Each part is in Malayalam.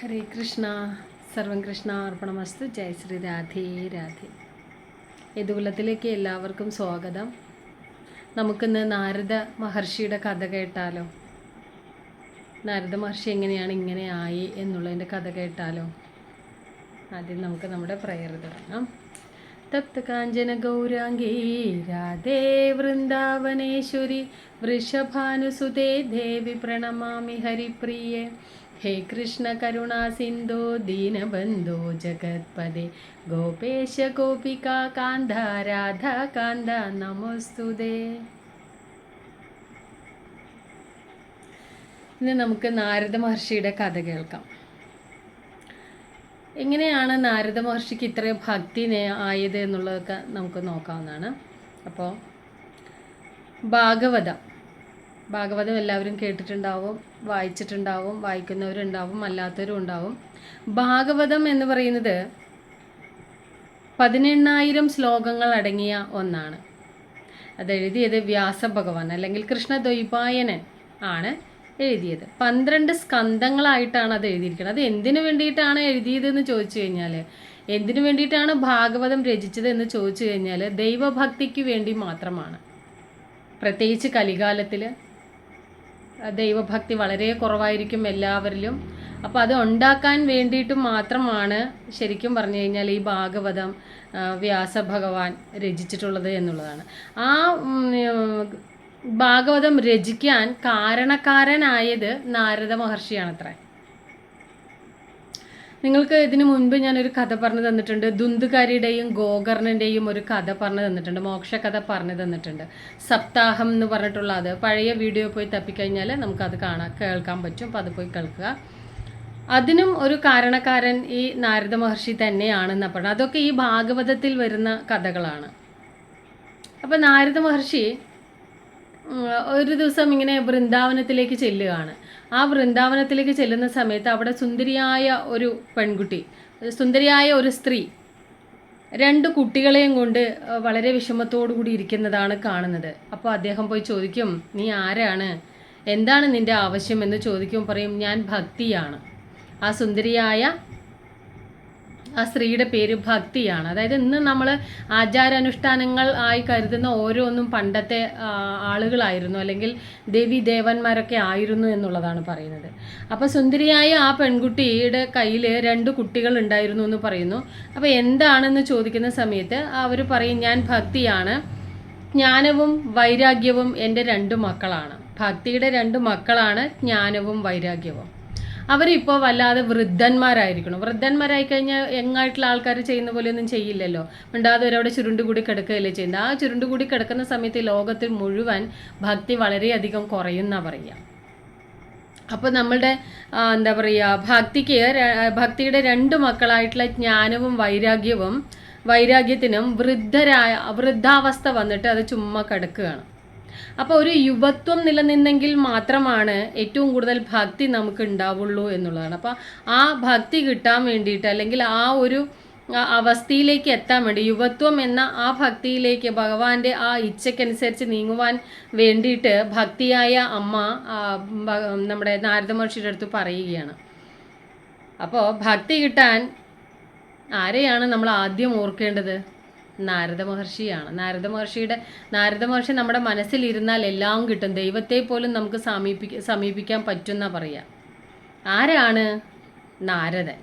ഹരേ കൃഷ്ണ സർവം കൃഷ്ണ അർപ്പണമസ്തു ജയ ശ്രീ രാധേ രാധേ യദുകുലത്തിലേക്ക് എല്ലാവർക്കും സ്വാഗതം. നമുക്കിന്ന് നാരദ മഹർഷിയുടെ കഥ കേട്ടാലോ? നാരദ മഹർഷി എങ്ങനെയാണ് ഇങ്ങനെ ആയി എന്നുള്ളതിന്റെ കഥ കേട്ടാലോ? ആദ്യം നമുക്ക് നമ്മുടെ പ്രയർ തുടങ്ങാം. ഗൗരാംഗീ രാധേ വൃന്ദാവനേശ്വരി വൃഷഭാനുസുതേ ദേവി ഹേ കൃഷ്ണ കരുണാസിന്ധോ ദീനബന്ധോ ജഗത്പദേ ഗോപേശ ഗോപിക കാന്ത രാധ കാന്ത നമോസ്തുതേ. ഇന്ന് നമുക്ക് നാരദ മഹർഷിയുടെ കഥ കേൾക്കാം. എങ്ങനെയാണ് നാരദ മഹർഷിക്ക് ഇത്രയും ഭക്തി ആയത് എന്നുള്ളതൊക്കെ നമുക്ക് നോക്കാവുന്നതാണ്. അപ്പോൾ ഭാഗവതം. ഭാഗവതം എല്ലാവരും കേട്ടിട്ടുണ്ടാവും വായിച്ചിട്ടുണ്ടാവും വായിക്കുന്നവരുണ്ടാവും അല്ലാത്തവരും ഉണ്ടാവും. ഭാഗവതം എന്ന് പറയുന്നത് പതിനെണ്ണായിരം ശ്ലോകങ്ങൾ അടങ്ങിയ ഒന്നാണ്. അത് എഴുതിയത് വ്യാസ ഭഗവാൻ അല്ലെങ്കിൽ കൃഷ്ണദ്വൈപായനൻ ആണ് എഴുതിയത്. പന്ത്രണ്ട് സ്കന്ധങ്ങളായിട്ടാണ് അത് എഴുതിയിരിക്കുന്നത്. അത് എന്തിനു വേണ്ടിയിട്ടാണ് എഴുതിയതെന്ന് ചോദിച്ചു കഴിഞ്ഞാൽ എന്തിനു വേണ്ടിയിട്ടാണ് ഭാഗവതം രചിച്ചത് എന്ന് ചോദിച്ചു കഴിഞ്ഞാൽ ദൈവഭക്തിക്ക് വേണ്ടി മാത്രമാണ്. പ്രത്യേകിച്ച് കലികാലത്തിൽ ദൈവഭക്തി വളരെ കുറവായിരിക്കും എല്ലാവരിലും. അപ്പോൾ അത് ഉണ്ടാക്കാൻ വേണ്ടിയിട്ട് മാത്രമാണ് ശരിക്കും പറഞ്ഞു കഴിഞ്ഞാൽ ഈ ഭാഗവതം വ്യാസ വ്യാസഭഗവാൻ രചിച്ചിട്ടുള്ളത് എന്നുള്ളതാണ്. ആ ഭാഗവതം രചിക്കാൻ കാരണക്കാരനായത് നാരദ മഹർഷിയാണത്രേ. നിങ്ങൾക്ക് ഇതിനു മുൻപ് ഞാനൊരു കഥ പറഞ്ഞു തന്നിട്ടുണ്ട്. ദുന്തുകാരിയുടെയും ഗോകർണന്റെയും ഒരു കഥ പറഞ്ഞു തന്നിട്ടുണ്ട്. മോക്ഷകഥ പറഞ്ഞു തന്നിട്ടുണ്ട്. സപ്താഹം എന്ന് പറഞ്ഞിട്ടുള്ള അത്. പഴയ വീഡിയോ പോയി തപ്പിക്കഴിഞ്ഞാൽ നമുക്കത് കാണാൻ കേൾക്കാൻ പറ്റും. അപ്പോൾ അത് പോയി കേൾക്കുക. അതിനും ഒരു കാരണക്കാരൻ ഈ നാരദ മഹർഷി തന്നെയാണെന്ന് പറഞ്ഞത്. അതൊക്കെ ഈ ഭാഗവതത്തിൽ വരുന്ന കഥകളാണ്. അപ്പോൾ നാരദ മഹർഷി ഒരു ദിവസം ഇങ്ങനെ വൃന്ദാവനത്തിലേക്ക് ചെല്ലുകയാണ്. ആ വൃന്ദാവനത്തിലേക്ക് ചെല്ലുന്ന സമയത്ത് അവിടെ സുന്ദരിയായ ഒരു പെൺകുട്ടി സുന്ദരിയായ ഒരു സ്ത്രീ രണ്ട് കുട്ടികളെയും കൊണ്ട് വളരെ കൂടി ഇരിക്കുന്നതാണ് കാണുന്നത്. അപ്പോൾ അദ്ദേഹം പോയി ചോദിക്കും നീ ആരാണ്? എന്താണ് നിന്റെ ആവശ്യം? എന്ന് ചോദിക്കും പറയും ഞാൻ ഭക്തിയാണ്. ആ സുന്ദരിയായ ആ സ്ത്രീയുടെ പേര് ഭക്തിയാണ്. അതായത് ഇന്ന് നമ്മൾ ആചാരാനുഷ്ഠാനങ്ങൾ ആയി കരുതുന്ന ഓരോന്നും പണ്ടത്തെ ആളുകളായിരുന്നു. അല്ലെങ്കിൽ ദേവി ദേവന്മാരൊക്കെ ആയിരുന്നു എന്നുള്ളതാണ് പറയുന്നത്. അപ്പോൾ സുന്ദരിയായ ആ പെൺകുട്ടിയുടെ കയ്യിൽ രണ്ട് കുട്ടികൾ ഉണ്ടായിരുന്നു എന്ന് പറയുന്നു. അപ്പോൾ എന്താണെന്ന് ചോദിക്കുന്ന സമയത്ത് അവർ പറയും ഞാൻ ഭക്തിയാണ്. ജ്ഞാനവും വൈരാഗ്യവും എന്റെ രണ്ട് മക്കളാണ്. ഭക്തിയുടെ രണ്ട് മക്കളാണ് ജ്ഞാനവും വൈരാഗ്യവും. അവരിപ്പോൾ വല്ലാതെ വൃദ്ധന്മാരായിരിക്കണം. വൃദ്ധന്മാരായി കഴിഞ്ഞാൽ യങ്ങായിട്ടുള്ള ആൾക്കാർ ചെയ്യുന്ന പോലെയൊന്നും ചെയ്യില്ലല്ലോ. മിണ്ടാതെ അവരവിടെ ചുരുണ്ടുകൂടി കിടക്കുകയല്ലേ ചെയ്യുന്നത്. ആ ചുരുണ്ടുകൂടി കിടക്കുന്ന സമയത്ത് ലോകത്തിൽ മുഴുവൻ ഭക്തി വളരെയധികം കുറയുന്ന പറയുക. അപ്പോൾ നമ്മളുടെ എന്താ പറയുക ഭക്തിക്ക് ഭക്തിയുടെ രണ്ട് മക്കളായിട്ടുള്ള ജ്ഞാനവും വൈരാഗ്യവും വൈരാഗ്യത്തിനും വൃദ്ധരായ വൃദ്ധാവസ്ഥ വന്നിട്ട് അത് ചുമ്മാ കിടക്കുകയാണ്. അപ്പോൾ ഒരു യുവത്വം നിലനിന്നെങ്കിൽ മാത്രമാണ് ഏറ്റവും കൂടുതൽ ഭക്തി നമുക്ക് ഉണ്ടാവുള്ളൂ എന്നുള്ളതാണ്. അപ്പോൾ ആ ഭക്തി കിട്ടാൻ വേണ്ടിയിട്ട് അല്ലെങ്കിൽ ആ ഒരു അവസ്ഥയിലേക്ക് എത്താൻ വേണ്ടി യുവത്വം എന്ന ആ ഭക്തിയിലേക്ക് ഭഗവാന്റെ ആ ഇച്ഛയ്ക്കനുസരിച്ച് നീങ്ങുവാൻ വേണ്ടിയിട്ട് ഭക്തിയായ അമ്മ നമ്മുടെ നാരദ മഹർഷിയുടെ അടുത്ത് പറയുകയാണ്. അപ്പോൾ ഭക്തി കിട്ടാൻ ആരെയാണ് നമ്മൾ ആദ്യം ഓർക്കേണ്ടത്? നാരദ മഹർഷിയാണ്. നാരദ മഹർഷിയുടെ നാരദ മഹർഷി നമ്മുടെ മനസ്സിലിരുന്നാൽ എല്ലാം കിട്ടും. ദൈവത്തെ പോലും നമുക്ക് സമീപിക്ക സമീപിക്കാൻ പറ്റുന്ന പറയാം. ആരാണ് നാരദൻ?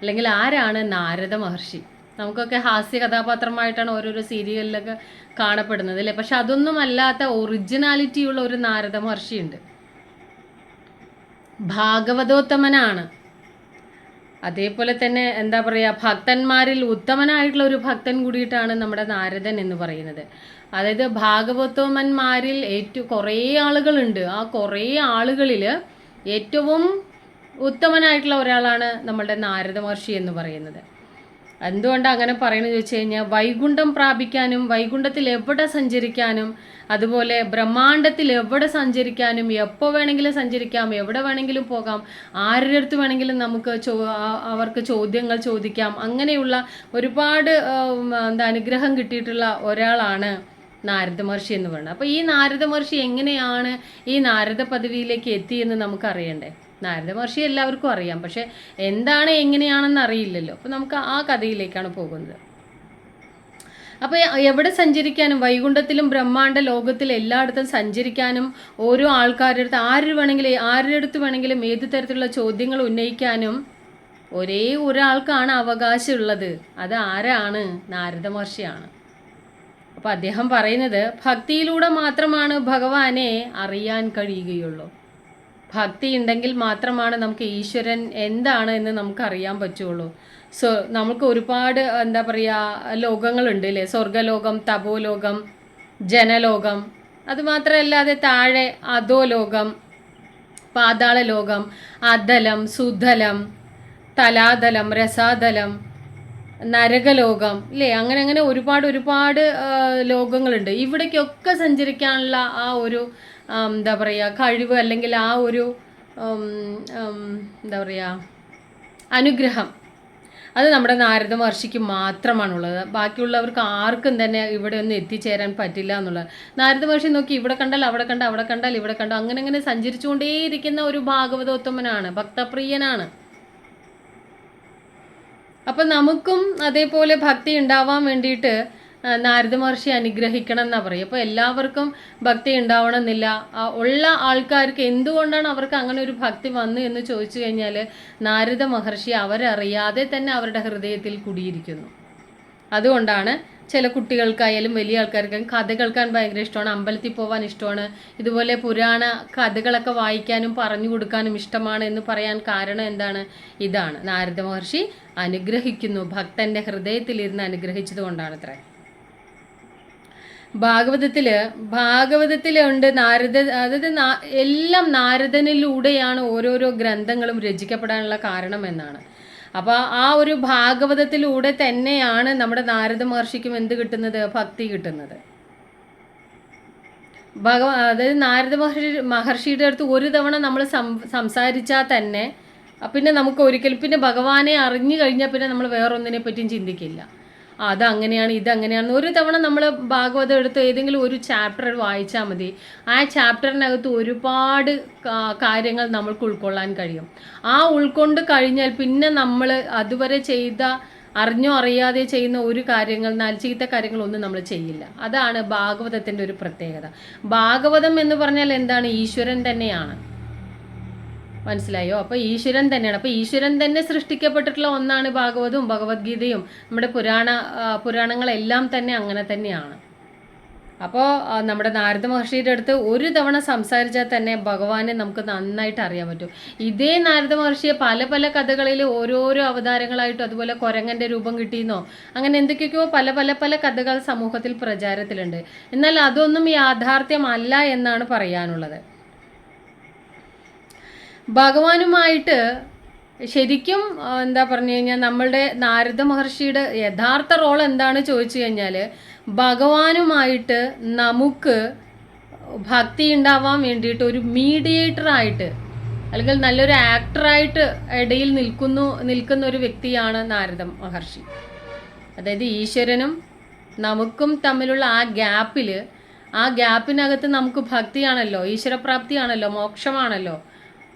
അല്ലെങ്കിൽ ആരാണ് നാരദ മഹർഷി? നമുക്കൊക്കെ ഹാസ്യ കഥാപാത്രമായിട്ടാണ് ഓരോരോ സീരിയലിലൊക്കെ കാണപ്പെടുന്നത് അല്ലേ? പക്ഷെ അതൊന്നും അല്ലാത്ത ഒറിജിനാലിറ്റിയുള്ള ഒരു നാരദ മഹർഷിയുണ്ട്. ഭാഗവതോത്തമനാണ്. അതേപോലെ തന്നെ എന്താ പറയുക ഭക്തന്മാരിൽ ഉത്തമനായിട്ടുള്ള ഒരു ഭക്തൻ കൂടിയിട്ടാണ് നമ്മുടെ നാരദൻ എന്ന് പറയുന്നത്. അതായത് ഭാഗവതോമന്മാരിൽ ഏറ്റവും കുറേ ആളുകളുണ്ട്. ആ കുറേ ആളുകളിൽ ഏറ്റവും ഉത്തമനായിട്ടുള്ള ഒരാളാണ് നമ്മളുടെ നാരദ മഹർഷി എന്ന് പറയുന്നത്. എന്തുകൊണ്ടാണ് അങ്ങനെ പറയുന്നത് ചോദിച്ചു കഴിഞ്ഞാൽ വൈകുണ്ഠം പ്രാപിക്കാനും വൈകുണ്ഠത്തിൽ എവിടെ സഞ്ചരിക്കാനും അതുപോലെ ബ്രഹ്മാണ്ടത്തിൽ എവിടെ സഞ്ചരിക്കാനും എപ്പോൾ വേണമെങ്കിലും സഞ്ചരിക്കാം എവിടെ വേണമെങ്കിലും പോകാം ആരുടെ അടുത്ത് വേണമെങ്കിലും നമുക്ക് ചോ അവർക്ക് ചോദ്യങ്ങൾ ചോദിക്കാം അങ്ങനെയുള്ള ഒരുപാട് എന്താ അനുഗ്രഹം കിട്ടിയിട്ടുള്ള ഒരാളാണ് നാരദ മഹർഷി എന്ന് പറയുന്നത്. അപ്പോൾ ഈ നാരദ മഹർഷി എങ്ങനെയാണ് ഈ നാരദ പദവിയിലേക്ക് എത്തിയെന്ന് നമുക്ക് അറിയണ്ടേ നാരദ മഹർഷി എല്ലാവർക്കും അറിയാം. പക്ഷെ എന്താണ് എങ്ങനെയാണെന്ന് അറിയില്ലല്ലോ. അപ്പോൾ നമുക്ക് ആ കഥയിലേക്കാണ് പോകുന്നത്. അപ്പോൾ എവിടെ സഞ്ചരിക്കാനും വൈകുണ്ഠത്തിലും ബ്രഹ്മാണ്ട ലോകത്തിൽ എല്ലായിടത്തും സഞ്ചരിക്കാനും ഓരോ ആൾക്കാരുടെ അടുത്ത് ആര് വേണമെങ്കിലും ആരുടെ അടുത്ത് വേണമെങ്കിലും ഏത് തരത്തിലുള്ള ചോദ്യങ്ങൾ ഉന്നയിക്കാനും ഒരേ ഒരാൾക്കാണ് അവകാശമുള്ളത്. അത് ആരാണ്? നാരദ മഹർഷിയാണ്. അപ്പോൾ അദ്ദേഹം പറയുന്നത് ഭക്തിയിലൂടെ മാത്രമാണ് ഭഗവാനെ അറിയാൻ കഴിയുകയുള്ളൂ. ഭക്തി ഉണ്ടെങ്കിൽ മാത്രമാണ് നമുക്ക് ഈശ്വരൻ എന്താണ് എന്ന് നമുക്ക് അറിയാൻ പറ്റുള്ളൂ. സോ നമുക്ക് ഒരുപാട് എന്താ പറയുക ലോകങ്ങളുണ്ട് അല്ലേ സ്വർഗലോകം തപോലോകം ജനലോകം. അതുമാത്രമല്ലാതെ താഴെ അധോലോകം പാതാള ലോകം അതലം സുധലം തലാതലം രസാതലം നരകലോകം ഇല്ലേ അങ്ങനെ അങ്ങനെ ഒരുപാട് ഒരുപാട് ലോകങ്ങളുണ്ട്. ഇവിടേക്കൊക്കെ സഞ്ചരിക്കാനുള്ള ആ ഒരു എന്താ പറയുക കഴിവ് അല്ലെങ്കിൽ ആ ഒരു എന്താ പറയുക അനുഗ്രഹം. അത് നമ്മുടെ നാരദ മഹർഷിക്ക് മാത്രമാണുള്ളത്. ബാക്കിയുള്ളവർക്ക് ആർക്കും തന്നെ ഇവിടെ ഒന്നും എത്തിച്ചേരാൻ പറ്റില്ല എന്നുള്ളത്. നാരദ മഹർഷി നോക്കി ഇവിടെ കണ്ടാൽ അവിടെ കണ്ടാൽ അവിടെ കണ്ടാൽ ഇവിടെ കണ്ടോ അങ്ങനെ അങ്ങനെ സഞ്ചരിച്ചുകൊണ്ടേയിരിക്കുന്ന ഒരു ഭാഗവതോത്തമനാണ് ഭക്തപ്രിയനാണ്. അപ്പം നമുക്കും അതേപോലെ ഭക്തി ഉണ്ടാവാൻ വേണ്ടിയിട്ട് നാരദ മഹർഷി അനുഗ്രഹിക്കണം എന്നാ പറയും അപ്പോൾ എല്ലാവർക്കും ഭക്തി ഉണ്ടാവണമെന്നില്ല. ഉള്ള ആൾക്കാർക്ക് എന്തുകൊണ്ടാണ് അവർക്ക് അങ്ങനെ ഒരു ഭക്തി വന്നു എന്ന് ചോദിച്ചു കഴിഞ്ഞാൽ നാരദ മഹർഷി അവരറിയാതെ തന്നെ അവരുടെ ഹൃദയത്തിൽ കുടിയിരിക്കുന്നു. അതുകൊണ്ടാണ് ചില കുട്ടികൾക്കായാലും വലിയ ആൾക്കാർക്കും കഥ കേൾക്കാൻ ഭയങ്കര ഇഷ്ടമാണ്. അമ്പലത്തിൽ പോകാൻ ഇഷ്ടമാണ്. ഇതുപോലെ പുരാണ കഥകളൊക്കെ വായിക്കാനും പറഞ്ഞു കൊടുക്കാനും ഇഷ്ടമാണ് എന്ന് പറയാൻ കാരണം എന്താണ്? ഇതാണ്. നാരദ മഹർഷി അനുഗ്രഹിക്കുന്നു. ഭക്തന്റെ ഹൃദയത്തിലിരുന്ന് അനുഗ്രഹിച്ചത് കൊണ്ടാണ് ഭാഗവതത്തിൽ ഭാഗവതത്തിലുണ്ട് നാരദ അതായത് എല്ലാം നാരദനിലൂടെയാണ് ഓരോരോ ഗ്രന്ഥങ്ങളും രചിക്കപ്പെടാനുള്ള കാരണം എന്നാണ്. അപ്പോൾ ആ ഒരു ഭാഗവതത്തിലൂടെ തന്നെയാണ് നമ്മുടെ നാരദ മഹർഷിക്കും എന്ത് കിട്ടുന്നത്? ഭക്തി കിട്ടുന്നത്. ഭഗവ അതായത് നാരദ മഹർഷി മഹർഷിയുടെ അടുത്ത് ഒരു തവണ നമ്മൾ സംസാരിച്ചാൽ തന്നെ പിന്നെ നമുക്ക് ഒരിക്കലും പിന്നെ ഭഗവാനെ അറിഞ്ഞു കഴിഞ്ഞാൽ പിന്നെ നമ്മൾ വേറൊന്നിനെ പറ്റിയും ചിന്തിക്കില്ല. അതങ്ങനെയാണ് ഇതങ്ങനെയാണ് ഒരു തവണ നമ്മൾ ഭാഗവതം എടുത്ത് ഏതെങ്കിലും ഒരു ചാപ്റ്റർ വായിച്ചാൽ മതി. ആ ചാപ്റ്ററിനകത്ത് ഒരുപാട് കാര്യങ്ങൾ നമ്മൾക്ക് ഉൾക്കൊള്ളാൻ കഴിയും. ആ ഉൾക്കൊണ്ട് കഴിഞ്ഞാൽ പിന്നെ നമ്മൾ അതുവരെ ചെയ്ത അറിഞ്ഞോ അറിയാതെ ചെയ്യുന്ന ഒരു കാര്യങ്ങൾ നൽചീത്ത കാര്യങ്ങളൊന്നും നമ്മൾ ചെയ്യില്ല. അതാണ് ഭാഗവതത്തിന്റെ ഒരു പ്രത്യേകത. ഭാഗവതം എന്ന് പറഞ്ഞാൽ എന്താണ്? ഈശ്വരൻ തന്നെയാണ്. മനസ്സിലായോ? അപ്പോൾ ഈശ്വരൻ തന്നെയാണ്. അപ്പോൾ ഈശ്വരൻ തന്നെ സൃഷ്ടിക്കപ്പെട്ടിട്ടുള്ള ഒന്നാണ് ഭാഗവതവും ഭഗവത്ഗീതയും. നമ്മുടെ പുരാണ പുരാണങ്ങളെല്ലാം തന്നെ അങ്ങനെ തന്നെയാണ്. അപ്പോൾ നമ്മുടെ നാരദ മഹർഷിയുടെ അടുത്ത് ഒരു തവണ സംസാരിച്ചാൽ തന്നെ ഭഗവാനെ നമുക്ക് നന്നായിട്ട് അറിയാൻ പറ്റും. ഇതേ നാരദ മഹർഷിയെ പല പല കഥകളിൽ ഓരോരോ അവതാരങ്ങളായിട്ടും അതുപോലെ കുരങ്ങന്റെ രൂപം കിട്ടിയെന്നോ അങ്ങനെ എന്തൊക്കെയൊക്കെയോ പല പല പല കഥകൾ സമൂഹത്തിൽ പ്രചാരത്തിലുണ്ട്. എന്നാൽ അതൊന്നും യാഥാർത്ഥ്യമല്ല എന്നാണ് പറയാനുള്ളത്. ഭഗവാനുമായിട്ട് ശരിക്കും എന്താ പറഞ്ഞു കഴിഞ്ഞാൽ നമ്മളുടെ നാരദ മഹർഷിയുടെ യഥാർത്ഥ റോൾ എന്താണ് ചോദിച്ചു കഴിഞ്ഞാൽ ഭഗവാനുമായിട്ട് നമുക്ക് ഭക്തി ഉണ്ടാവാൻ വേണ്ടിയിട്ട് ഒരു മീഡിയേറ്ററായിട്ട് അല്ലെങ്കിൽ നല്ലൊരു ആക്ടറായിട്ട് ഇടയിൽ നിൽക്കുന്നു നിൽക്കുന്ന ഒരു വ്യക്തിയാണ് നാരദ മഹർഷി. അതായത് ഈശ്വരനും നമുക്കും തമ്മിലുള്ള ആ ഗ്യാപ്പിൽ ആ ഗ്യാപ്പിനകത്ത് നമുക്ക് ഭക്തിയാണല്ലോ ഈശ്വരപ്രാപ്തിയാണല്ലോ മോക്ഷമാണല്ലോ.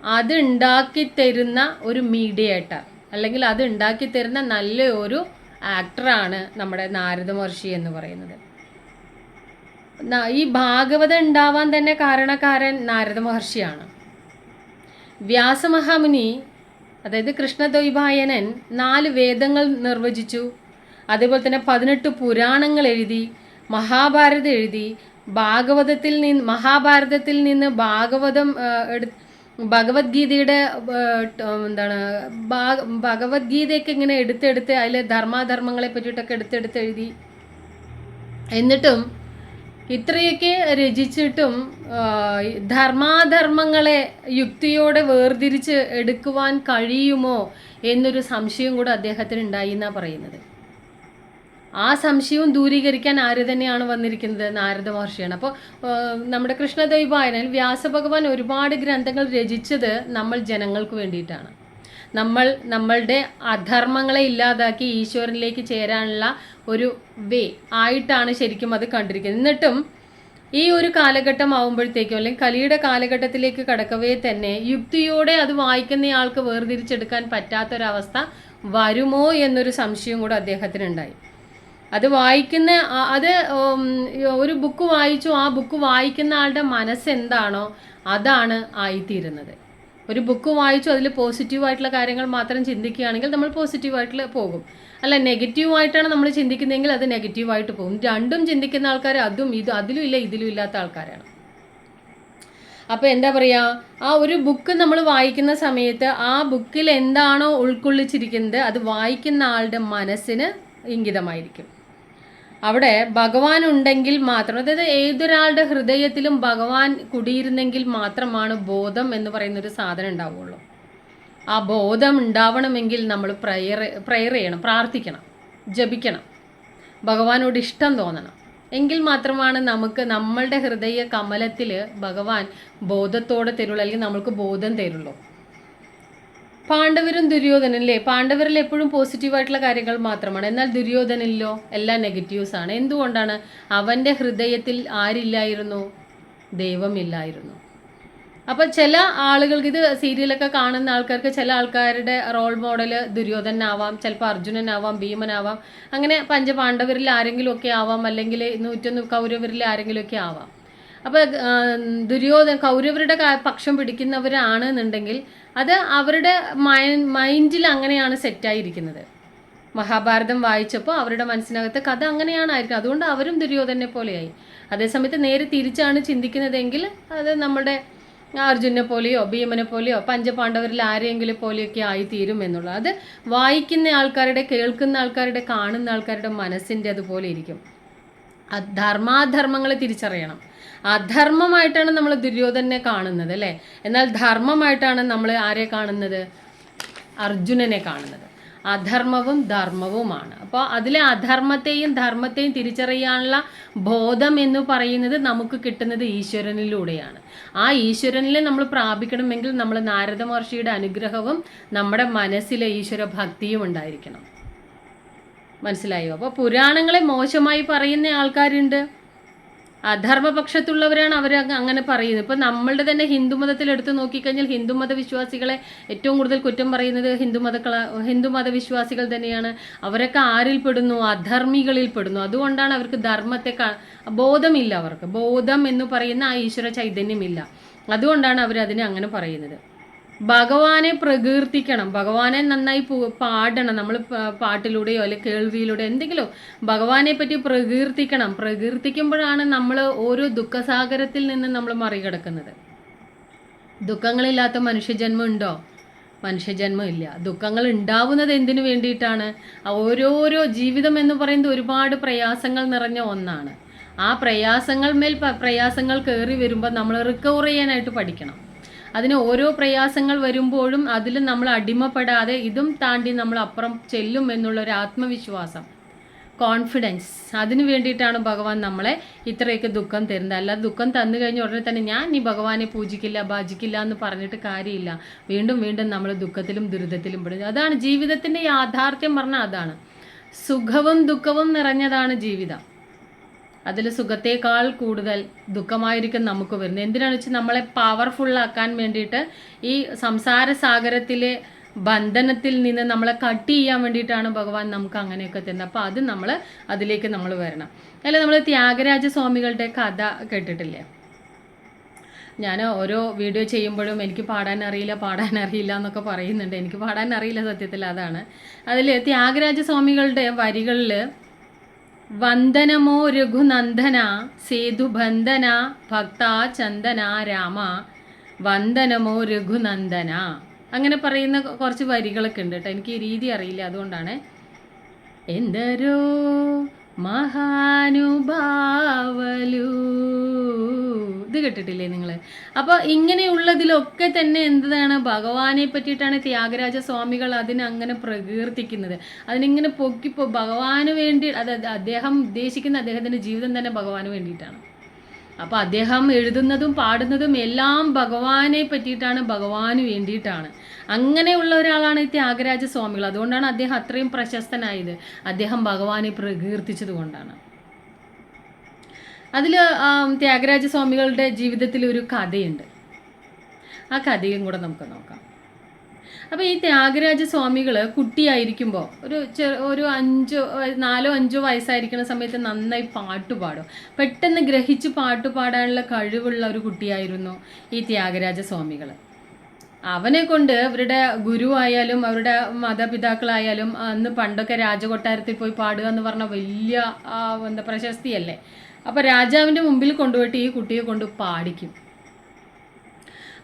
അത് ഉണ്ടാക്കി തരുന്ന ഒരു മീഡിയേറ്റർ അല്ലെങ്കിൽ അത് ഉണ്ടാക്കി തരുന്ന നല്ല ഒരു ആക്ടറാണ് നമ്മുടെ നാരദ മഹർഷി എന്ന് പറയുന്നത്. ഈ ഭാഗവതം ഉണ്ടാവാൻ തന്നെ കാരണക്കാരൻ നാരദ മഹർഷിയാണ്. വ്യാസമഹാമുനി അതായത് കൃഷ്ണദ്വൈപായനൻ നാല് വേദങ്ങൾ നിർവചിച്ചു. അതേപോലെ തന്നെ പതിനെട്ട് പുരാണങ്ങൾ എഴുതി മഹാഭാരതം എഴുതി ഭാഗവതത്തിൽ നിന്ന് മഹാഭാരതത്തിൽ നിന്ന് ഭാഗവതം ആ, എടു ഭഗവത്ഗീതയുടെ എന്താണ് ഭഗവത്ഗീതയൊക്കെ ഇങ്ങനെ എടുത്തെടുത്ത് അതിലെ ധർമാധർമ്മങ്ങളെ പറ്റിയിട്ടൊക്കെ എടുത്തെടുത്ത് എഴുതി. എന്നിട്ടും ഇത്രയൊക്കെ രചിച്ചിട്ടും ധർമാധർമ്മങ്ങളെ യുക്തിയോടെ വേർതിരിച്ച് എടുക്കുവാൻ കഴിയുമോ എന്നൊരു സംശയം കൂടെ അദ്ദേഹത്തിന് ഉണ്ടായി എന്നാണ് പറയുന്നത്. ആ സംശയവും ദൂരീകരിക്കാൻ ആര് തന്നെയാണ് വന്നിരിക്കുന്നത് നാരദ മഹർഷിയാണ്. അപ്പോൾ നമ്മുടെ കൃഷ്ണദൈവായനൽ വ്യാസഭഗവാൻ ഒരുപാട് ഗ്രന്ഥങ്ങൾ രചിച്ചത് നമ്മൾ ജനങ്ങൾക്ക് വേണ്ടിയിട്ടാണ്. നമ്മൾ നമ്മളുടെ അധർമ്മങ്ങളെ ഇല്ലാതാക്കി ഈശ്വരനിലേക്ക് ചേരാനുള്ള ഒരു വേ ആയിട്ടാണ് ശരിക്കും അത് കണ്ടിരിക്കുന്നത്. എന്നിട്ടും ഈ ഒരു കാലഘട്ടം ആവുമ്പോഴത്തേക്കും അല്ലെങ്കിൽ കലിയുടെ കാലഘട്ടത്തിലേക്ക് കടക്കവേ തന്നെ യുക്തിയോടെ അത് വായിക്കുന്നയാൾക്ക് വേർതിരിച്ചെടുക്കാൻ പറ്റാത്തൊരവസ്ഥ വരുമോ എന്നൊരു സംശയം കൂടെ അദ്ദേഹത്തിനുണ്ടായി. അത് വായിക്കുന്ന അത് ഒരു ബുക്ക് വായിച്ചു ആ ബുക്ക് വായിക്കുന്ന ആളുടെ മനസ്സ് എന്താണോ അതാണ് ആയിത്തീരുന്നത്. ഒരു ബുക്ക് വായിച്ചു അതിൽ പോസിറ്റീവായിട്ടുള്ള കാര്യങ്ങൾ മാത്രം ചിന്തിക്കുകയാണെങ്കിൽ നമ്മൾ പോസിറ്റീവായിട്ടുള്ള പോകും. അല്ല നെഗറ്റീവായിട്ടാണ് നമ്മൾ ചിന്തിക്കുന്നതെങ്കിൽ അത് നെഗറ്റീവായിട്ട് പോകും. രണ്ടും ചിന്തിക്കുന്ന ആൾക്കാർ അതും ഇത് അതിലും ഇല്ല ഇതിലും ഇല്ലാത്ത ആൾക്കാരാണ്. അപ്പോൾ എന്താ പറയുക ആ ഒരു ബുക്ക് നമ്മൾ വായിക്കുന്ന സമയത്ത് ആ ബുക്കിൽ എന്താണോ ഉൾക്കൊള്ളിച്ചിരിക്കുന്നത് അത് വായിക്കുന്ന ആളുടെ മനസ്സിന് ഇംഗിതമായിരിക്കും. അവിടെ ഭഗവാൻ ഉണ്ടെങ്കിൽ മാത്രം അതായത് ഏതൊരാളുടെ ഹൃദയത്തിലും ഭഗവാൻ കുടിയിരുന്നെങ്കിൽ മാത്രമാണ് ബോധം എന്ന് പറയുന്ന ഒരു സാധനം ഉണ്ടാവുള്ളൂ. ആ ബോധം ഉണ്ടാവണമെങ്കിൽ നമ്മൾ പ്രയർ പ്രയർ ചെയ്യണം പ്രാർത്ഥിക്കണം ജപിക്കണം. ഭഗവാനോട് ഇഷ്ടം തോന്നണം. എങ്കിൽ മാത്രമാണ് നമുക്ക് നമ്മളുടെ ഹൃദയ കമലത്തിൽ ഭഗവാൻ ബോധത്തോടെ തരുള്ളൂ അല്ലെങ്കിൽ നമ്മൾക്ക് ബോധം തരുള്ളൂ. പാണ്ഡവരും ദുര്യോധനൻ അല്ലേ പാണ്ഡവരിൽ എപ്പോഴും പോസിറ്റീവായിട്ടുള്ള കാര്യങ്ങൾ മാത്രമാണ്. എന്നാൽ ദുര്യോധനിലോ എല്ലാം നെഗറ്റീവ്സ് ആണ്. എന്തുകൊണ്ടാണ്? അവന്റെ ഹൃദയത്തിൽ ആരില്ലായിരുന്നു? ദൈവമില്ലായിരുന്നു. അപ്പോൾ ചില ആളുകൾക്ക് ഇത് സീരിയലൊക്കെ കാണുന്ന ആൾക്കാർക്ക് ചില ആൾക്കാരുടെ റോൾ മോഡൽ ദുര്യോധനാവാം ചിലപ്പോൾ അർജുനനാവാം ഭീമനാവാം അങ്ങനെ പഞ്ചപാണ്ഡവരിൽ ആരെങ്കിലും ഒക്കെ ആവാം അല്ലെങ്കിൽ നൂറ്റൊന്ന് കൗരവരിൽ ആരെങ്കിലും ഒക്കെ ആവാം. അപ്പോൾ ദുര്യോധന കൗരവരുടെ പക്ഷം പിടിക്കുന്നവരാണ് എന്നുണ്ടെങ്കിൽ അത് അവരുടെ മൈൻഡിൽ അങ്ങനെയാണ് സെറ്റായിരിക്കുന്നത് മഹാഭാരതം വായിച്ചപ്പോൾ അവരുടെ മനസ്സിനകത്ത് കഥ അങ്ങനെയാണ് ആയിരിക്കും അതുകൊണ്ട് അവരും ദുര്യോധനെ പോലെയായി. അതേസമയത്ത് നേരെ തിരിച്ചാണ് ചിന്തിക്കുന്നതെങ്കിൽ അത് നമ്മുടെ അർജുനെ പോലെയോ ഭീമനെ പോലെയോ പഞ്ചപാണ്ഡവരിൽ ആരെങ്കിലും പോലെയൊക്കെ ആയിത്തീരും എന്നുള്ളത്. അത് വായിക്കുന്ന ആൾക്കാരുടെ കേൾക്കുന്ന ആൾക്കാരുടെ കാണുന്ന ആൾക്കാരുടെ മനസ്സിന്റെ അതുപോലെ ഇരിക്കും. ധർമാധർമ്മങ്ങളെ തിരിച്ചറിയണം. അധർമ്മമായിട്ടാണ് നമ്മൾ ദുര്യോധനെ കാണുന്നത് അല്ലേ? എന്നാൽ ധർമ്മമായിട്ടാണ് നമ്മൾ ആരെ കാണുന്നത്? അർജുനനെ കാണുന്നത്. അധർമ്മവും ധർമ്മവുമാണ്. അപ്പോൾ അതിലെ അധർമ്മത്തെയും ധർമ്മത്തെയും തിരിച്ചറിയാനുള്ള ബോധം എന്ന് പറയുന്നത് നമുക്ക് കിട്ടുന്നത് ഈശ്വരനിലൂടെയാണ്. ആ ഈശ്വരനിൽ നമ്മൾ പ്രാപിക്കണമെങ്കിൽ നമ്മൾ നാരദ മഹർഷിയുടെ അനുഗ്രഹവും നമ്മുടെ മനസ്സിലെ ഈശ്വര ഭക്തിയും ഉണ്ടായിരിക്കണം. മനസ്സിലായോ? അപ്പോൾ പുരാണങ്ങളെ മോശമായി പറയുന്ന ആൾക്കാരുണ്ട്. അധർമ്മപക്ഷത്തുള്ളവരാണ് അവർ അങ്ങനെ പറയുന്നത്. ഇപ്പം നമ്മളുടെ തന്നെ ഹിന്ദുമതത്തിൽ എടുത്ത് നോക്കിക്കഴിഞ്ഞാൽ ഹിന്ദുമത വിശ്വാസികളെ ഏറ്റവും കൂടുതൽ കുറ്റം പറയുന്നത് ഹിന്ദുമത ഹിന്ദുമത വിശ്വാസികൾ തന്നെയാണ്. അവരൊക്കെ ആരിൽ പെടുന്നു അധർമ്മികളിൽ പെടുന്നു അതുകൊണ്ടാണ് അവർക്ക് ധർമ്മത്തെ ബോധമില്ല അവർക്ക്. ബോധം എന്ന് പറയുന്ന ആ ഈശ്വര ചൈതന്യമില്ല. അതുകൊണ്ടാണ് അവർ അതിനെ അങ്ങനെ പറയുന്നത്. ഭഗവാനെ പ്രകീർത്തിക്കണം. ഭഗവാനെ നന്നായി പാടണം. നമ്മൾ പാട്ടിലൂടെയോ അല്ലെങ്കിൽ കേൾവിയിലൂടെയോ എന്തെങ്കിലും ഭഗവാനെ പറ്റി പ്രകീർത്തിക്കണം. പ്രകീർത്തിക്കുമ്പോഴാണ് നമ്മൾ ഓരോ ദുഃഖസാഗരത്തിൽ നിന്ന് നമ്മൾ മറികടക്കുന്നത്. ദുഃഖങ്ങളില്ലാത്ത മനുഷ്യജന്മം ഉണ്ടോ മനുഷ്യജന്മം ഇല്ല ദുഃഖങ്ങൾ ഉണ്ടാവുന്നത് എന്തിനു വേണ്ടിയിട്ടാണ്? ഓരോരോ ജീവിതം എന്ന് പറയുന്നത് ഒരുപാട് പ്രയാസങ്ങൾ നിറഞ്ഞ ഒന്നാണ്. ആ പ്രയാസങ്ങൾ മേൽ പ്രയാസങ്ങൾ കയറി വരുമ്പോൾ നമ്മൾ റിക്കവർ ചെയ്യാനായിട്ട് പഠിക്കണം. അതിന് ഓരോ പ്രയാസങ്ങൾ വരുമ്പോഴും അതിൽ നമ്മൾ അടിമപ്പെടാതെ ഇതും താണ്ടി നമ്മൾ അപ്പുറം ചെല്ലും എന്നുള്ളൊരു ആത്മവിശ്വാസം. കോൺഫിഡൻസ് അതിനു വേണ്ടിയിട്ടാണ് ഭഗവാൻ നമ്മളെ ഇത്രയൊക്കെ ദുഃഖം തരുന്നത്. അല്ലാതെ ദുഃഖം തന്നു കഴിഞ്ഞ ഉടനെ തന്നെ ഞാൻ ഈ ഭഗവാനെ പൂജിക്കില്ല ഭജിക്കില്ല എന്ന് പറഞ്ഞിട്ട് കാര്യമില്ല. വീണ്ടും വീണ്ടും നമ്മൾ ദുഃഖത്തിലും ദുരിതത്തിലും പെടുന്നു അതാണ് ജീവിതത്തിന്റെ യാഥാർത്ഥ്യം പറഞ്ഞാൽ അതാണ്. സുഖവും ദുഃഖവും നിറഞ്ഞതാണ് ജീവിതം. അതിൽ സുഖത്തേക്കാൾ കൂടുതൽ ദുഃഖമായിരിക്കും നമുക്ക് വരുന്നത്. എന്തിനാണെന്ന് വെച്ചാൽ നമ്മളെ പവർഫുള്ളാക്കാൻ വേണ്ടിയിട്ട് ഈ സംസാര സാഗരത്തിലെ ബന്ധനത്തിൽ നിന്ന് നമ്മളെ കട്ട് ചെയ്യാൻ വേണ്ടിയിട്ടാണ് ഭഗവാൻ നമുക്ക് അങ്ങനെയൊക്കെ തരുന്നത്. അപ്പോൾ അത് നമ്മൾ അതിലേക്ക് നമ്മൾ വരണം. അല്ല നമ്മൾ ത്യാഗരാജ സ്വാമികളുടെ കഥ കേട്ടിട്ടില്ലേ? ഞാൻ ഓരോ വീഡിയോ ചെയ്യുമ്പോഴും എനിക്ക് പാടാൻ അറിയില്ല പാടാൻ അറിയില്ല എന്നൊക്കെ പറയുന്നുണ്ട്. എനിക്ക് പാടാൻ അറിയില്ല സത്യത്തിൽ അതാണ്. അതിൽ ത്യാഗരാജ സ്വാമികളുടെ വരികളിൽ വന്ദനമോ രഘുനന്ദന സേതുബന്ധന ഭക്താചന്ദന രാമ വന്ദനമോ രഘുനന്ദന. അങ്ങനെ പറയുന്ന കുറച്ച് വരികളൊക്കെ ഉണ്ട് കേട്ടോ. എനിക്ക് രീതി അറിയില്ല. അതുകൊണ്ടാണ്. എന്തരോ മഹാനുഭാവലു. ഇത് കേട്ടിട്ടില്ലേ നിങ്ങൾ അപ്പോൾ ഇങ്ങനെയുള്ളതിലൊക്കെ തന്നെ എന്താണ് ഭഗവാനെ പറ്റിയിട്ടാണ് ത്യാഗരാജ സ്വാമികൾ അതിനങ്ങനെ പ്രകീർത്തിക്കുന്നത്. അതിനിങ്ങനെ പൊക്കിപ്പോ ഭഗവാന് വേണ്ടി അതായത് അദ്ദേഹം ഉദ്ദേശിക്കുന്ന അദ്ദേഹത്തിന്റെ ജീവിതം തന്നെ ഭഗവാന് വേണ്ടിയിട്ടാണ്. അപ്പോൾ അദ്ദേഹം എഴുതുന്നതും പാടുന്നതും എല്ലാം ഭഗവാനെ പറ്റിയിട്ടാണ് ഭഗവാന് വേണ്ടിയിട്ടാണ്. അങ്ങനെയുള്ള ഒരാളാണ് ഈ ത്യാഗരാജ സ്വാമികൾ. അതുകൊണ്ടാണ് അദ്ദേഹം അത്രയും പ്രശസ്തനായത്. അദ്ദേഹം ഭഗവാനെ പ്രകീർത്തിച്ചത് കൊണ്ടാണ്. അതിൽ ത്യാഗരാജ സ്വാമികളുടെ ജീവിതത്തിൽ ഒരു കഥയുണ്ട്. ആ കഥയും കൂടെ നമുക്ക് നോക്കാം. അപ്പോൾ ഈ ത്യാഗരാജ സ്വാമികൾ കുട്ടിയായിരിക്കുമ്പോൾ ഒരു ഒരു അഞ്ചോ നാലോ അഞ്ചോ വയസ്സായിരിക്കുന്ന സമയത്ത് നന്നായി പാട്ട് പാടും. പെട്ടെന്ന് ഗ്രഹിച്ച് പാട്ട് പാടാനുള്ള കഴിവുള്ള ഒരു കുട്ടിയായിരുന്നു ഈ ത്യാഗരാജ സ്വാമികൾ അവനെ കൊണ്ട് അവരുടെ ഗുരുവായാലും അവരുടെ മാതാപിതാക്കളായാലും അന്ന് പണ്ടൊക്കെ രാജകൊട്ടാരത്തിൽ പോയി പാടുക എന്ന് പറഞ്ഞ വലിയ എന്താ പ്രശസ്തിയല്ലേ? അപ്പോൾ രാജാവിന്റെ മുമ്പിൽ കൊണ്ടുപോയിട്ട് ഈ കുട്ടിയെ കൊണ്ട് പാടിക്കും.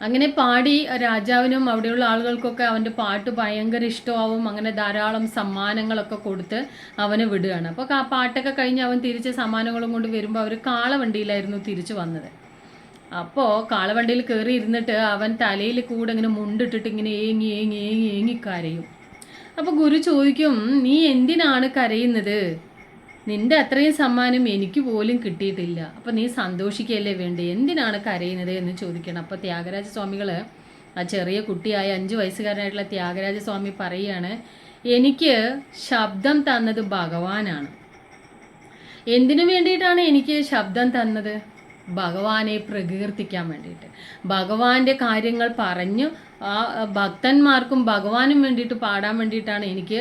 അങ്ങനെ പാടി രാജാവിനും അവിടെയുള്ള ആളുകൾക്കൊക്കെ അവന്റെ പാട്ട് ഭയങ്കര ഇഷ്ടമാവും. അങ്ങനെ ധാരാളം സമ്മാനങ്ങളൊക്കെ കൊടുത്ത് അവനെ വിടുകയാണ്. അപ്പോൾ ആ പാട്ടൊക്കെ കഴിഞ്ഞ് അവൻ തിരിച്ച് സമ്മാനങ്ങളും കൊണ്ട് വരുമ്പോൾ അവർ കാളവണ്ടിയിലായിരുന്നു തിരിച്ചു വന്നത്. അപ്പോൾ കാളവണ്ടിയിൽ കയറി ഇരുന്നിട്ട് അവൻ തലയിൽ കൂടെ ഇങ്ങനെ മുണ്ടിട്ടിട്ട് ഇങ്ങനെ ഏങ്ങി ഏങ്ങി ഏങ്ങി ഏങ്ങി കരയും. അപ്പോൾ ഗുരു ചോദിക്കും നീ എന്തിനാണ് കരയുന്നത്? നിന്റെ അത്രയും സമ്മാനം എനിക്ക് പോലും കിട്ടിയിട്ടില്ല. അപ്പം നീ സന്തോഷിക്കുകയല്ലേ വേണ്ടേ? എന്തിനാണ് കരയുന്നത് എന്ന് ചോദിക്കണം. അപ്പോൾ ത്യാഗരാജ സ്വാമികൾ ആ ചെറിയ കുട്ടിയായ അഞ്ച് വയസ്സുകാരനായിട്ടുള്ള ത്യാഗരാജ സ്വാമി പറയുകയാണ് എനിക്ക് ശബ്ദം തന്നത് ഭഗവാനാണ്. എന്തിനു വേണ്ടിയിട്ടാണ് എനിക്ക് ശബ്ദം തന്നത്? ഭഗവാനെ പ്രകീർത്തിക്കാൻ വേണ്ടിയിട്ട്. ഭഗവാന്റെ കാര്യങ്ങൾ പറഞ്ഞു ആ ഭക്തന്മാർക്കും ഭഗവാനും വേണ്ടിയിട്ട് പാടാൻ വേണ്ടിയിട്ടാണ് എനിക്ക്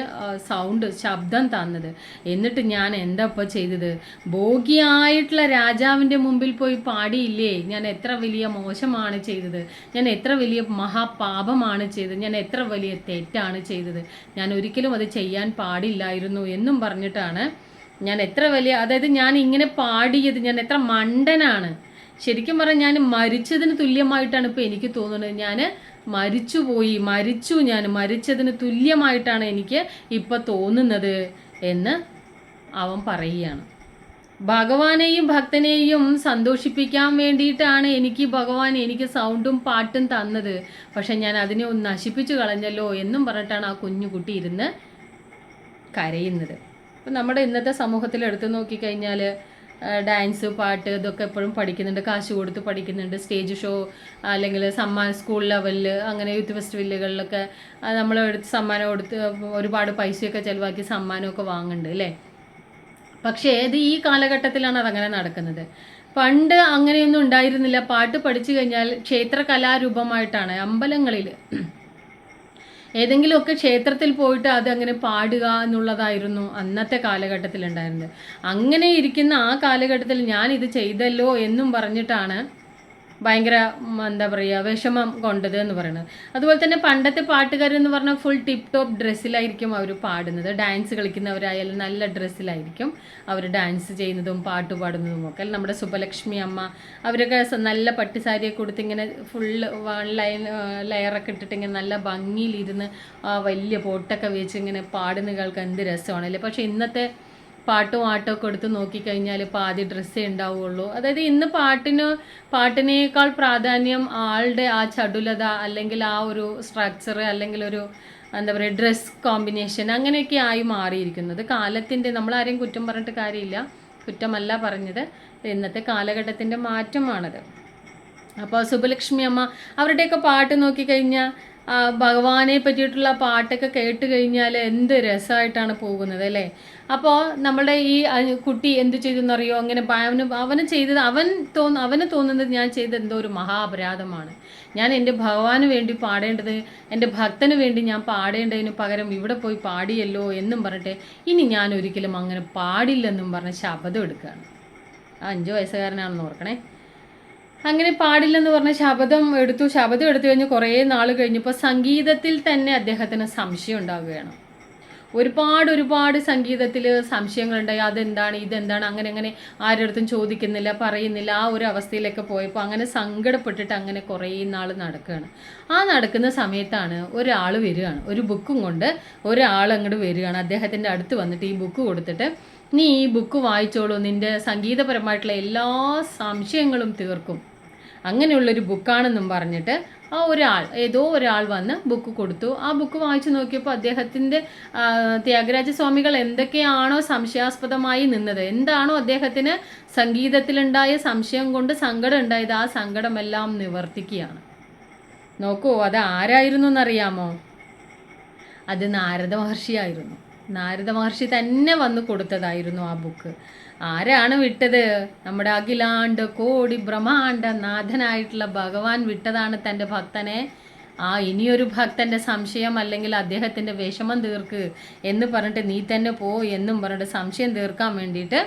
സൗണ്ട് ശബ്ദം തന്നത്. എന്നിട്ട് ഞാൻ എന്താ ഇപ്പോൾ ചെയ്തത്? ഭോഗിയായിട്ടുള്ള രാജാവിന്റെ മുമ്പിൽ പോയി പാടിയില്ലേ? ഞാൻ എത്ര വലിയ മോശമാണ് ചെയ്തത്. ഞാൻ എത്ര വലിയ മഹാപാപമാണ് ചെയ്തത്. ഞാൻ എത്ര വലിയ തെറ്റാണ് ചെയ്തത്. ഞാൻ ഒരിക്കലും അത് ചെയ്യാൻ പാടില്ലായിരുന്നു എന്നും പറഞ്ഞിട്ടാണ് ഞാൻ എത്ര വലിയ അതായത് ഞാൻ ഇങ്ങനെ പാടിയത് ഞാൻ എത്ര മണ്ടനാണ്. ശരിക്കും പറഞ്ഞാൽ ഞാൻ മരിച്ചതിന് തുല്യമായിട്ടാണ് ഇപ്പോൾ എനിക്ക് തോന്നുന്നത്. ഞാൻ മരിച്ചുപോയി മരിച്ചു ഞാൻ മരിച്ചതിന് തുല്യമായിട്ടാണ് എനിക്ക് ഇപ്പോൾ തോന്നുന്നത് എന്ന് അവൻ പറയുകയാണ്. ഭഗവാനെയും ഭക്തനെയും സന്തോഷിപ്പിക്കാൻ വേണ്ടിയിട്ടാണ് എനിക്ക് ഭഗവാൻ എനിക്ക് സൗണ്ടും പാട്ടും തന്നത്. പക്ഷെ ഞാൻ അതിനെ ഒന്ന് നശിപ്പിച്ചു കളഞ്ഞല്ലോ എന്നും പറഞ്ഞിട്ടാണ് ആ കുഞ്ഞുകുട്ടി ഇരുന്ന് കരയുന്നത്. അപ്പം നമ്മുടെ ഇന്നത്തെ സമൂഹത്തിൽ എടുത്തു നോക്കിക്കഴിഞ്ഞാൽ ഡാൻസ് പാട്ട് ഇതൊക്കെ എപ്പോഴും പഠിക്കുന്നുണ്ട്. കാശ് കൊടുത്ത് പഠിക്കുന്നുണ്ട്. സ്റ്റേജ് ഷോ അല്ലെങ്കിൽ സമ്മാന സ്കൂൾ ലെവലിൽ അങ്ങനെ യൂത്ത് ഫെസ്റ്റിവലുകളിലൊക്കെ നമ്മൾ എടുത്ത് സമ്മാനം കൊടുത്ത് ഒരുപാട് പൈസയൊക്കെ ചിലവാക്കി സമ്മാനമൊക്കെ വാങ്ങുന്നുണ്ട് അല്ലേ? പക്ഷേ ഏത് ഈ കാലഘട്ടത്തിലാണ് അതങ്ങനെ നടക്കുന്നത്. പണ്ട് അങ്ങനെയൊന്നും ഉണ്ടായിരുന്നില്ല. പാട്ട് പഠിച്ചു കഴിഞ്ഞാൽ ക്ഷേത്ര കലാരൂപമായിട്ടാണ് അമ്പലങ്ങളിൽ ഏതെങ്കിലുമൊക്കെ ക്ഷേത്രത്തിൽ പോയിട്ട് അത് അങ്ങനെ പാടുക എന്നുള്ളതായിരുന്നു അന്നത്തെ കാലഘട്ടത്തിൽ ഉണ്ടായിരുന്നത് അങ്ങനെ ഇരിക്കുന്ന ആ കാലഘട്ടത്തിൽ ഞാൻ ഇത് ചെയ്തല്ലോ എന്നും പറഞ്ഞിട്ടാണ് ഭയങ്കര എന്താ പറയുക വിഷമം കൊണ്ടത് എന്ന് പറയുന്നത് അതുപോലെ തന്നെ പണ്ടത്തെ പാട്ടുകാരെന്ന് പറഞ്ഞാൽ ഫുൾ ടിപ്പ് ടോപ്പ് ഡ്രസ്സിലായിരിക്കും അവർ പാടുന്നത്. ഡാൻസ് കളിക്കുന്നവരായാലും നല്ല ഡ്രസ്സിലായിരിക്കും അവർ ഡാൻസ് ചെയ്യുന്നതും പാട്ട് പാടുന്നതും ഒക്കെ. നമ്മുടെ സുബലക്ഷ്മി അമ്മ അവരൊക്കെ നല്ല പട്ടുസാരിയൊക്കെ കൊടുത്ത് ഇങ്ങനെ ഫുള്ള് വൺ ലൈൻ ലെയറൊക്കെ ഇട്ടിട്ട് ഇങ്ങനെ നല്ല ഭംഗിയിലിരുന്ന് ആ വലിയ പൊട്ടൊക്കെ വെച്ച് ഇങ്ങനെ പാടുന്ന കേൾക്കാൻ എന്ത് രസമാണല്ലേ? പക്ഷേ ഇന്നത്തെ പാട്ടും ആട്ടോ ഒക്കെ എടുത്ത് നോക്കിക്കഴിഞ്ഞാൽ പാതി ഡ്രസ്സേ ഉണ്ടാവുകയുള്ളൂ അതായത് ഇന്ന് പാട്ടിന് പാട്ടിനേക്കാൾ പ്രാധാന്യം ആളുടെ ആ ചടുലത അല്ലെങ്കിൽ ആ ഒരു സ്ട്രക്ചർ അല്ലെങ്കിൽ ഒരു എന്താ പറയുക ഡ്രസ് കോമ്പിനേഷൻ അങ്ങനെയൊക്കെ ആയി മാറിയിരിക്കുന്നത് കാലത്തിന്റെ നമ്മളാരെയും കുറ്റം പറഞ്ഞിട്ട് കാര്യമില്ല. കുറ്റമല്ല പറഞ്ഞത്. ഇന്നത്തെ കാലഘട്ടത്തിന്റെ മാറ്റമാണത്. അപ്പോൾ സുബലക്ഷ്മി അമ്മ അവരുടെയൊക്കെ പാട്ട് നോക്കിക്കഴിഞ്ഞാൽ ഭഗവാനെ പറ്റിയിട്ടുള്ള പാട്ടൊക്കെ കേട്ട് കഴിഞ്ഞാൽ എന്ത് രസമായിട്ടാണ് പോകുന്നത് അല്ലേ? അപ്പോൾ നമ്മുടെ ഈ കുട്ടി എന്ത് ചെയ്തെന്നറിയോ? അങ്ങനെ അവന് അവന് ചെയ്തത് അവൻ തോന്ന അവന് തോന്നുന്നത് ഞാൻ ചെയ്ത എന്തോ ഒരു മഹാപരാധമാണ്. ഞാൻ എന്റെ ഭഗവാന് വേണ്ടി പാടേണ്ടത് എന്റെ ഭക്തന് വേണ്ടി ഞാൻ പാടേണ്ടതിന് പകരം ഇവിടെ പോയി പാടിയല്ലോ എന്നും പറഞ്ഞിട്ട് ഇനി ഞാൻ ഒരിക്കലും അങ്ങനെ പാടില്ലെന്നും പറഞ്ഞ് ശബ്ദം എടുക്കുകയാണ്. അഞ്ച് വയസ്സുകാരനാണെന്ന് ഓർക്കണേ. അങ്ങനെ പാടില്ലെന്ന് പറഞ്ഞ ശബദം എടുത്തു. ശബദം എടുത്തു കഴിഞ്ഞ് കുറേ നാൾ കഴിഞ്ഞപ്പോൾ സംഗീതത്തിൽ തന്നെ അദ്ദേഹത്തിന് സംശയം ഉണ്ടാവുകയാണ്. ഒരുപാട് ഒരുപാട് സംഗീതത്തിൽ സംശയങ്ങളുണ്ടായി. അതെന്താണ്? ഇതെന്താണ്? അങ്ങനെ അങ്ങനെ ആരുടെ ചോദിക്കുന്നില്ല പറയുന്നില്ല. ആ ഒരു അവസ്ഥയിലൊക്കെ പോയപ്പോൾ അങ്ങനെ സങ്കടപ്പെട്ടിട്ട് അങ്ങനെ കുറേ നാൾ നടക്കുകയാണ്. ആ നടക്കുന്ന സമയത്താണ് ഒരാൾ വരികയാണ്. ഒരു ബുക്കും കൊണ്ട് ഒരാൾ അങ്ങോട്ട് വരികയാണ്. അദ്ദേഹത്തിന്റെ അടുത്ത് വന്നിട്ട് ഈ ബുക്ക് കൊടുത്തിട്ട് നീ ഈ ബുക്ക് വായിച്ചോളൂ. നിന്റെ സംഗീതപരമായിട്ടുള്ള എല്ലാ സംശയങ്ങളും തീർക്കും. അങ്ങനെയുള്ളൊരു ബുക്കാണെന്നും പറഞ്ഞിട്ട് ആ ഒരാൾ ഏതോ ഒരാൾ വന്ന് ബുക്ക് കൊടുത്തു. ആ ബുക്ക് വായിച്ചു നോക്കിയപ്പോൾ അദ്ദേഹത്തിന്റെ ത്യാഗരാജ സ്വാമികൾ എന്തൊക്കെയാണോ സംശയാസ്പദമായി നിന്നത് എന്താണോ അദ്ദേഹത്തിന് സംഗീതത്തിലുണ്ടായ സംശയം കൊണ്ട് സങ്കടം ഉണ്ടായത് ആ സങ്കടമെല്ലാം നിവർത്തിക്കുകയാണ്. നോക്കൂ അത് ആരായിരുന്നു എന്നറിയാമോ? അത് നാരദ മഹർഷിയായിരുന്നു. നാരദ മഹർഷി തന്നെ വന്ന് കൊടുത്തതായിരുന്നു ആ ബുക്ക്. ആരാണ് വിട്ടത്? നമ്മുടെ അഖിലാണ്ട് കോടി ബ്രഹ്മാണ്ട നാഥനായിട്ടുള്ള ഭഗവാൻ വിട്ടതാണ് തന്റെ ഭക്തനെ. ആ ഇനിയൊരു ഭക്തന്റെ സംശയം അല്ലെങ്കിൽ അദ്ദേഹത്തിന്റെ വിഷമം തീർക്ക് എന്ന് പറഞ്ഞിട്ട് നീ തന്നെ പോ എന്നും പറഞ്ഞിട്ട് സംശയം തീർക്കാൻ വേണ്ടിയിട്ട്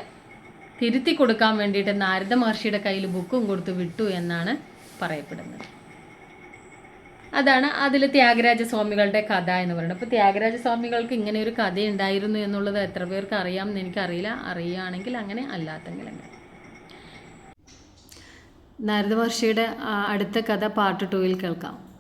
തിരുത്തി കൊടുക്കാൻ വേണ്ടിയിട്ട് നാരദ മഹർഷിയുടെ കയ്യിൽ ബുക്കും കൊടുത്ത് വിട്ടു എന്നാണ് പറയപ്പെടുന്നത്. അതാണ് അതിൽ ത്യാഗരാജ സ്വാമികളുടെ കഥ എന്ന് പറയുന്നത്. അപ്പോൾ ത്യാഗരാജ സ്വാമികൾക്ക് ഇങ്ങനെ ഒരു കഥ ഉണ്ടായിരുന്നു എന്നുള്ളത് എത്ര പേർക്ക് അറിയാം എന്ന് എനിക്കറിയില്ല. അറിയുകയാണെങ്കിൽ അങ്ങനെ അല്ലാത്തെങ്കിൽ അങ്ങനെ. മഹർഷിയുടെ അടുത്ത കഥ പാർട്ട് ടൂവിൽ കേൾക്കാം.